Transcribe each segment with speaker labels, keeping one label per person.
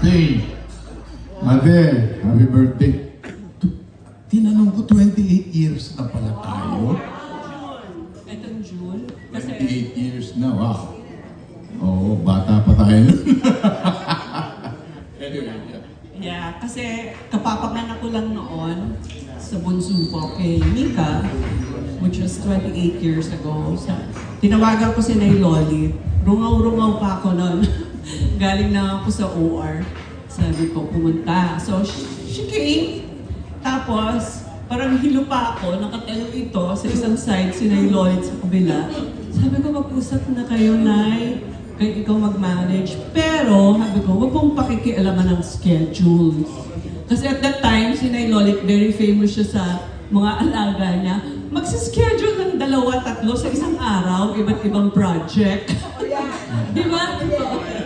Speaker 1: birthday. Ate, happy birthday. Tinanong ko, 28 years na pala tayo.
Speaker 2: Itong June. Kasi
Speaker 1: 28 years na, wow. Oo, bata pa tayo. anyway, yeah.
Speaker 2: Yeah, kasi kapapanganak ko lang noon sa bunso ko kay Mika, which was 28 years ago. Sa, tinawagan ko si Nay Loli. Rungaw-rungaw pa ako noon. Galing na ako sa OR. Sabi ko, pumunta. So, she, she came. Tapos, parang hilo pa ako. Nakatayo ito sa isang side, si Nay Loli sa kabila. Sabi ko, mag-usap na kayo, Nay kaya ikaw mag-manage. Pero, sabi ko, huwag mong pakikialaman ng schedule. Kasi at that time, si Nay Lolit, very famous siya sa mga alaga niya. Magsischedule ng dalawa, tatlo sa isang araw, iba't ibang project. Di ba?
Speaker 1: Pag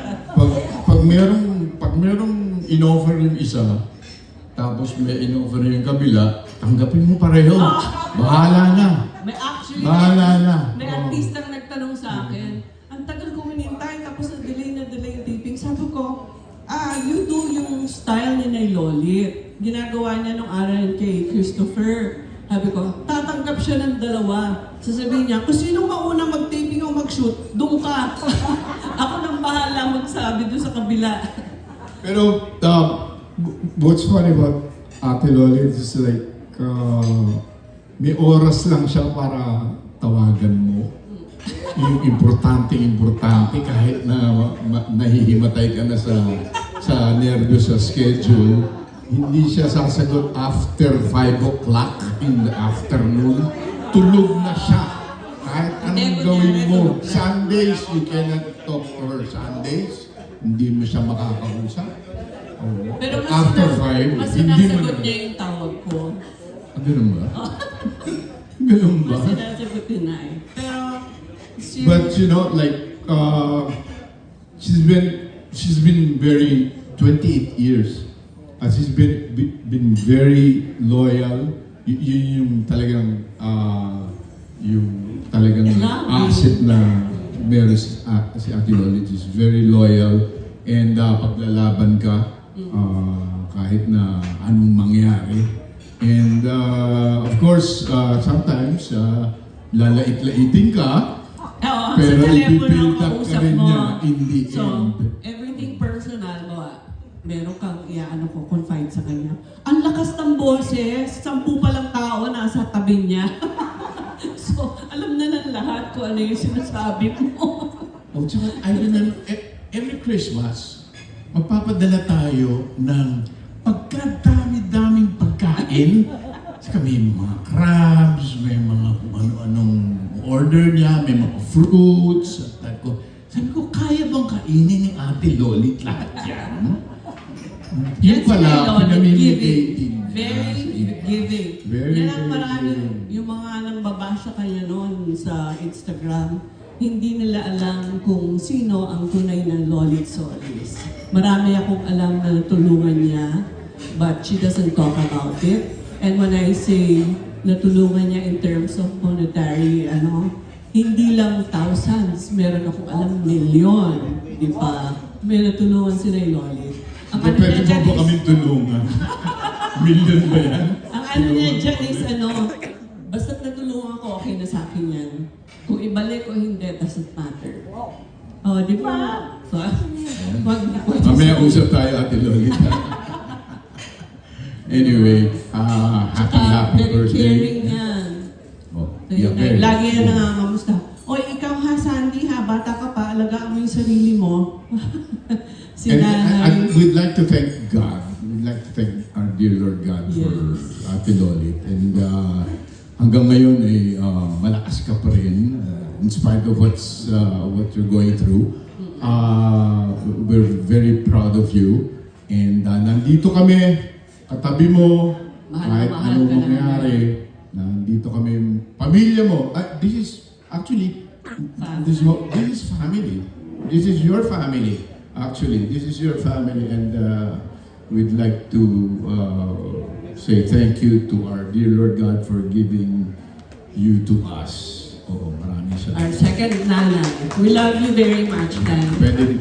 Speaker 1: merong, pag merong in-offer yung isa, tapos may in-offer yung kabila, tanggapin mo pareho. Bahala na.
Speaker 2: May actually,
Speaker 1: Bahala na.
Speaker 2: may
Speaker 1: Oo.
Speaker 2: artistang nagtanong sa akin, ang tagal kong hinintay, tapos na delay na delay yung taping. Sabi ko, ah, you do yung style ni Nay Lolit. Ginagawa niya nung aral kay Christopher. Sabi ko, tatanggap siya ng dalawa. Sasabihin niya, kung sino mauna mag-taping o mag-shoot, doon ka. Ako nang bahala magsabi doon sa kabila.
Speaker 3: Pero um, what's funny about Ate Loli is like uh, may oras lang siya para tawagan mo. Yung importante, importante kahit na ma- nahihimatay ka na sa sa nervyo sa schedule, hindi siya sasagot after 5 o'clock in the afternoon. Tulog na siya. Kahit anong gawin mo. Sundays, you cannot talk to her. Sundays, hindi mo siya makakausap. Oo.
Speaker 2: Pero mas,
Speaker 3: After
Speaker 2: na-
Speaker 3: 5,
Speaker 2: mas
Speaker 3: hindi mo
Speaker 2: sinasagot
Speaker 3: na.
Speaker 2: niya yung tawag ko.
Speaker 3: Ah, ganun ba? ganun ba?
Speaker 2: Mas sinasagot din na eh. Pero,
Speaker 3: But you know, like, uh, she's been, she's been very, 28 years. Uh, she's been, be- been very loyal. Y- yun yung talagang, uh, yung talagang asset na meron si, uh, si Ate Loli. She's very loyal. And uh, paglalaban ka, uh, kahit na anong mangyari. And uh, of course, uh, sometimes, uh, lalait-laitin ka,
Speaker 2: Oo,
Speaker 3: Pero
Speaker 2: sa telepono
Speaker 3: i-build
Speaker 2: ang
Speaker 3: up ka
Speaker 2: kausap
Speaker 3: rin
Speaker 2: mo.
Speaker 3: niya in the
Speaker 2: so,
Speaker 3: end.
Speaker 2: everything personal mo, ah, meron kang iaano ko, confide sa kanya. Ang lakas ng boses, sampu pa lang tao nasa tabi niya. alam na ng lahat kung ano yung sinasabi mo.
Speaker 1: O tsaka, I remember, e- every Christmas, magpapadala tayo ng pagkadami-daming pagkain. Saka may mga crabs, may mga kung ano-anong order niya, may mga fruits. At ko, sabi ko, kaya bang kainin ni Ate Lolit lahat yan? Yun pala, pinamimigay
Speaker 2: giving.
Speaker 1: din
Speaker 2: Very giving.
Speaker 3: Very, very
Speaker 2: marami,
Speaker 3: giving.
Speaker 2: yung mga nang babasa kanya noon sa Instagram, hindi nila alam kung sino ang tunay na Lolit Solis. Marami akong alam na natulungan niya, but she doesn't talk about it. And when I say natulungan niya in terms of monetary, ano, hindi lang thousands, meron akong alam milyon, di ba? May natulungan si Nay Lolit. Ang ano
Speaker 1: Pwede mo ba
Speaker 2: is-
Speaker 1: kami tulungan? Million ba yan?
Speaker 2: ang ano niya dyan is ano, basta't natulungan ko, okay na sa akin yan. Kung ibalik o hindi, doesn't matter. Oh, di ba? Wag, wag, wag.
Speaker 1: Mamaya usap tayo, Ate Lolita. anyway, ah happy,
Speaker 2: Ah,
Speaker 1: happy
Speaker 2: very
Speaker 1: birthday.
Speaker 2: caring yan.
Speaker 1: Oh,
Speaker 2: Very
Speaker 1: yeah, very.
Speaker 2: Lagi yan nangangamusta. Oy, ikaw ha, Sandy ha, bata ka pa, alagaan mo yung sarili mo. si
Speaker 1: And, and, we'd like to thank God. We'd like to thank our dear Lord God for
Speaker 2: Yes.
Speaker 1: Ate Lolit. And uh, hanggang ngayon ay uh, malakas ka pa rin uh, in spite of what's uh, what you're going through. Uh, we're very proud of you. And uh, nandito kami, katabi mo,
Speaker 2: Mahal
Speaker 1: kahit
Speaker 2: mahal namin.
Speaker 1: mangyari. Nandito kami, pamilya mo. Ah, this is actually, this is, this is family. This is your family. Actually, this is your family, and uh, we'd like to uh, say thank you to our dear Lord God for giving you to us. Oo, maraming
Speaker 2: Our
Speaker 1: salamat.
Speaker 2: second nanay. We love you very much.
Speaker 1: Pwede rin